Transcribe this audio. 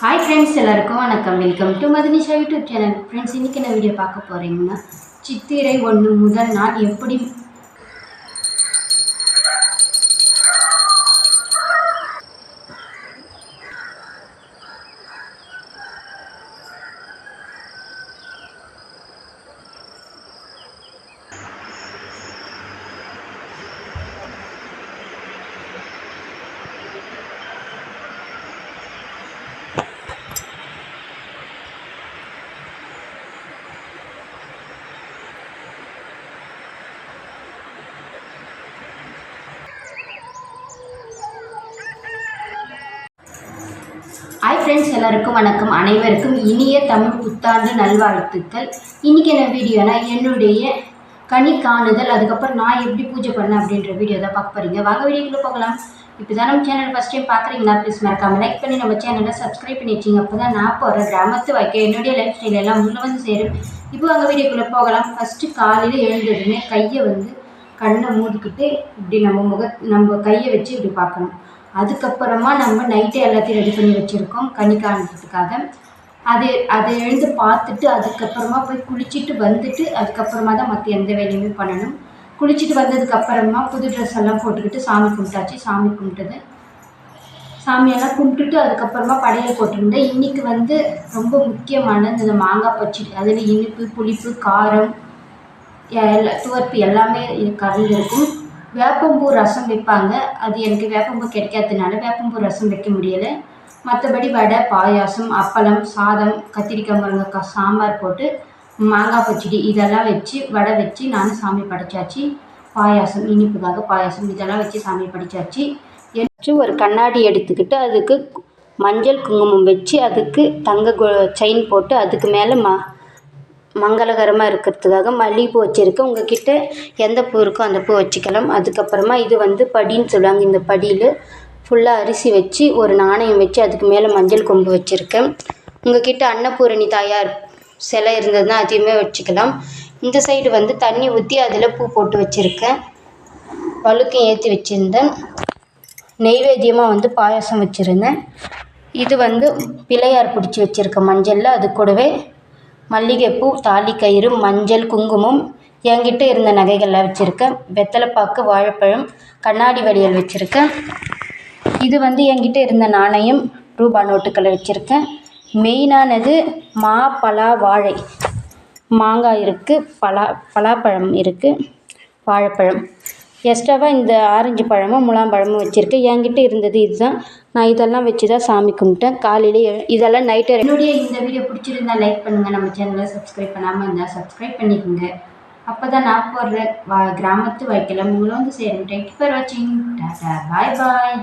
Hi friends எல்லாருக்கும் வணக்கம். Welcome to Madhunisha YouTube channel friends இன்றைக்கி என்ன வீடியோ பார்க்க போகிறீங்கன்னா சித்திரை ஒன்று முதல் நாள் எப்படி ஃப்ரெண்ட்ஸ் எல்லாருக்கும் வணக்கம். அனைவருக்கும் இனிய தமிழ் புத்தாண்டு நல்வாழ்த்துக்கள். இன்றைக்கி என்ன வீடியோனா என்னுடைய கனி காணுதல் அதுக்கப்புறம் நான் எப்படி பூஜை பண்ணேன் அப்படின்ற வீடியோ தான் பார்க்க போகிறீங்க வாங்க வீடியோக்குள்ளே போகலாம். இப்போ தான் நம்ம சேனல் ஃபஸ்ட் டைம் பார்க்குறீங்களா ப்ளீஸ் மறக்காமல் லைக் பண்ணி நம்ம சேனலை சப்ஸ்கிரைப் பண்ணி வச்சிங்க. அப்போ தான் நான் போகிற கிராமத்து வைக்க என்னுடைய லைஃப் ஸ்டைல் எல்லாம் உள்ளே வந்து சேரும். இப்போ வாங்க வீடியோக்குள்ளே போகலாம். ஃபஸ்ட்டு காலையில் எழுந்ததுமே கையை வந்து கண்ணை மூடிக்கிட்டு இப்படி நம்ம முக நம்ம கையை வச்சு இப்படி பார்க்கணும். அதுக்கப்புறமா நம்ம நைட்டே எல்லாத்தையும் ரெடி பண்ணி வச்சுருக்கோம் கனி காணுறதுக்காக அது அதை எழுந்து பார்த்துட்டு அதுக்கப்புறமா போய் குளிச்சுட்டு வந்துட்டு அதுக்கப்புறமா தான் மற்ற எந்த வேலையுமே பண்ணணும். குளிச்சுட்டு வந்ததுக்கப்புறமா புது ட்ரெஸ் எல்லாம் போட்டுக்கிட்டு சாமி கும்பிட்டாச்சு. சாமி கும்பிட்டது. சாமியெல்லாம் கும்பிட்டுட்டு அதுக்கப்புறமா படையல் போட்டிருந்தேன். இன்றைக்கி வந்து ரொம்ப முக்கியமானது இந்த மாங்காய் பச்சடி. அதில் இனிப்பு புளிப்பு காரம் எல்லா துவர்ப்பு எல்லாமே இது கலந்துருக்கும் வேப்பம்பூ ரசம் வைப்பாங்க. அது எனக்கு வேப்பம்பூ கிடைக்காததுனால வேப்பம்பூ ரசம் வைக்க முடியலை. மற்றபடி வடை பாயாசம் அப்பளம் சாதம் கத்திரிக்காய் முருங்கைக்காய் சாம்பார் போட்டு மாங்காய் பச்சடி இதெல்லாம் வச்சு வடை வச்சு நான் சாமி படைச்சாச்சு. பாயாசம் இனிப்புக்காக பாயாசம் இதெல்லாம் வச்சு சாமி படைச்சாச்சு. வச்சு ஒரு கண்ணாடி எடுத்துக்கிட்டு அதுக்கு மஞ்சள் குங்குமம் வச்சு அதுக்கு தங்க செயின் போட்டு அதுக்கு மேலே ம மங்களகரமாக இருக்கிறதுக்காக மல்லிகைப்பூ வச்சுருக்கேன் உங்ககிட்ட எந்த பூ இருக்கோ அந்த பூ வச்சுக்கலாம். அதுக்கப்புறமா இது வந்து படின்னு சொல்லுவாங்க. இந்த படியில் ஃபுல்லாக அரிசி வச்சு ஒரு நாணயம் வச்சு அதுக்கு மேலே மஞ்சள் கொம்பு வச்சுருக்கேன். உங்ககிட்ட அன்னபூரணி தாயார் சிலை இருந்ததுன்னா அதையுமே வச்சுக்கலாம். இந்த சைடு வந்து தண்ணி ஊற்றி அதில் பூ போட்டு வச்சுருக்கேன். வழுக்கம் ஏற்றி வச்சுருந்தேன். நெய்வேத்தியமாக வந்து பாயாசம் வச்சுருந்தேன். இது வந்து பிள்ளையார் பிடிச்சி வச்சுருக்கேன் மஞ்சளில். அது கூடவே மல்லிகைப்பூ தாலிக்கயிறு மஞ்சள் குங்குமம் என்கிட்ட இருந்த நகைகள்லாம் வச்சுருக்கேன். வெத்தலைப்பாக்கு வாழைப்பழம் கண்ணாடி வளையல் வச்சுருக்கேன். இது வந்து என்கிட்ட இருந்த நாணயம் ரூபா நோட்டுக்களை வச்சுருக்கேன். மெயினானது மா பலா வாழை. மாங்காய் இருக்குது பலா பலாப்பழம் இருக்குது வாழைப்பழம். எக்ஸ்ட்ராவாக இந்த ஆரஞ்சு பழமும் முலாம்பழமும் வச்சுருக்கேன் என்கிட்ட இருந்தது இதுதான். நான் இதெல்லாம் வச்சு தான் சாமி கும்பிட்டேன். காலையில் இதெல்லாம் நைட்டு என்னுடைய இந்த வீடியோ பிடிச்சிருந்தா லைக் பண்ணுங்கள் நம்ம சேனலை சப்ஸ்கிரைப் பண்ணாமல் இருந்தால் சப்ஸ்கிரைப் பண்ணிக்கோங்க. அப்போ தான் நான் போடுற வா கிராமத்து வைக்கலாம் உங்களும் வந்து சேரும் தேங்க்யூ ஃபார் வாட்சிங் டாட்டா பாய் பாய்